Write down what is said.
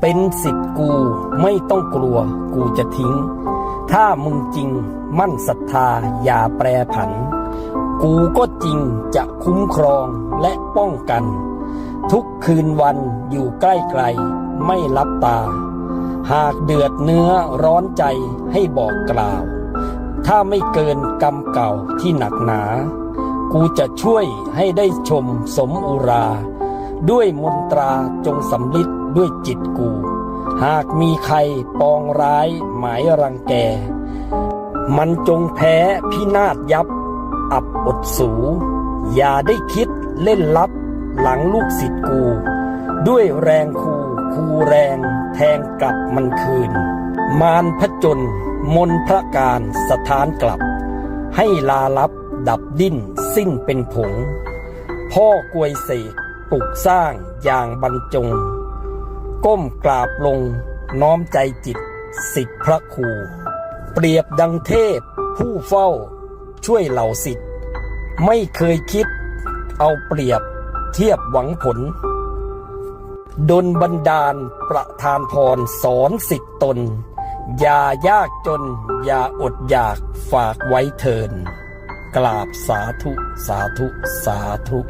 เป็นสิทธิ์กูไม่ต้องกลัวกูจะทิ้ง ถ้ามึงจริงมั่นศรัทธาอย่าแปรผัน กูก็จริงจะคุ้มครองและป้องกัน ทุกคืนวันอยู่ใกล้ๆไม่ลับตา หากเดือดเนื้อร้อนใจให้บอกกล่าว ถ้าไม่เกินกรรมเก่าที่หนักหนา กูจะช่วยให้ได้ชมสมอุรา ด้วยมนตราจงสำลิดด้วยจิตกู หากมีใครปองร้ายหมายรังแก มันจงแพ้พินาศยับ อับอดสู อย่าได้คิดเล่นลับหลังลูกศิษย์กู ด้วยแรงคูคูแรงแทงกลับมันคืน มารพจนมนพระการสถานกลับ ให้ลาลับดับดิ้นสิ้นเป็นผง พ่อกวยเสก ปลุกสร้างอย่างบรรจง ก้มกราบลงน้อมใจจิตสิทธิพระครู เปรียบดังเทพผู้เฝ้าช่วยเหล่าสิทธิ์ ไม่เคยคิดเอาเปรียบเทียบหวังผล ดนบันดาลประทานพรสอนสิทธิตน อย่ายากจน อย่าอดอยากฝากไว้เทิน กราบสาธุสาธุสาธุ